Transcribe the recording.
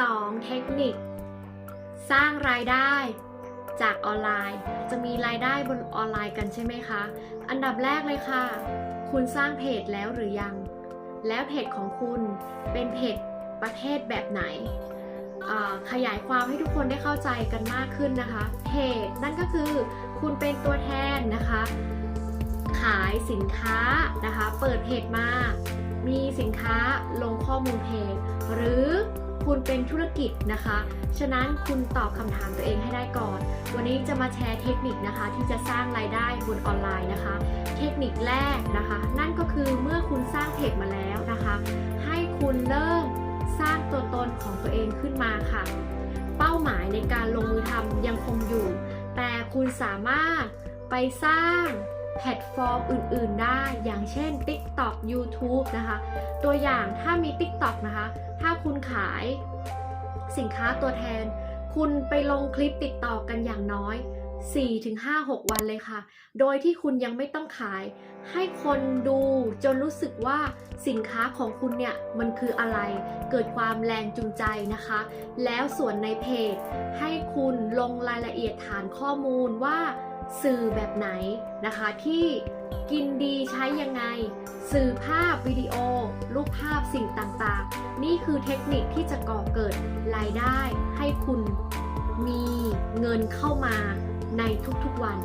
2. เทคนิค สร้างรายได้จากออนไลน์ จะมีรายได้บนออนไลน์กันใช่ไหมคะ อันดับแรกเลยค่ะ คุณสร้างเพจแล้วหรือยัง แล้วเพจของคุณเป็นเพจประเภทแบบไหน ขยายความให้ทุกคนได้เข้าใจกันมากขึ้นนะคะ เพจนั่นก็คือคุณเป็นตัวแทนนะคะ ขายสินค้านะคะ เปิดเพจมา มีสินค้าลงข้อมูลเพจ หรือ คุณเป็นธุรกิจนะคะ ฉะนั้นคุณตอบคำถามตัวเองให้ได้ก่อน วันนี้จะมาแชร์เทคนิคนะคะ ที่จะสร้างรายได้บนออนไลน์นะคะ เทคนิคแรกนะคะ นั่นก็คือเมื่อคุณสร้างเพจมาแล้วนะคะ ให้คุณเริ่มสร้างตัวตนของตัวเองขึ้นมาค่ะ เป้าหมายในการลงมือทำยังคงอยู่ แต่คุณสามารถไปสร้าง แพลตฟอร์มอื่น ๆ ได้ อย่างเช่น TikTok YouTube นะคะ ตัวอย่างถ้ามี TikTok นะคะ ถ้าคุณขายสินค้าตัวแทน คุณไปลงคลิปติดต่อกันอย่างน้อย 4-5-6 วันเลยค่ะ โดยที่คุณยังไม่ต้องขาย ให้คนดูจนรู้สึกว่าสินค้าของคุณเนี่ย มันคืออะไร เกิดความแรงจูงใจนะคะ แล้วส่วนในเพจ ให้คุณลงรายละเอียดฐานข้อมูลว่า สื่อแบบไหนนะคะที่กินดีใช้ยังไง สื่อภาพวิดีโอ รูปภาพสิ่งต่างๆ นี่คือเทคนิคที่จะก่อเกิดรายได้ให้คุณมีเงินเข้ามาในทุกๆวัน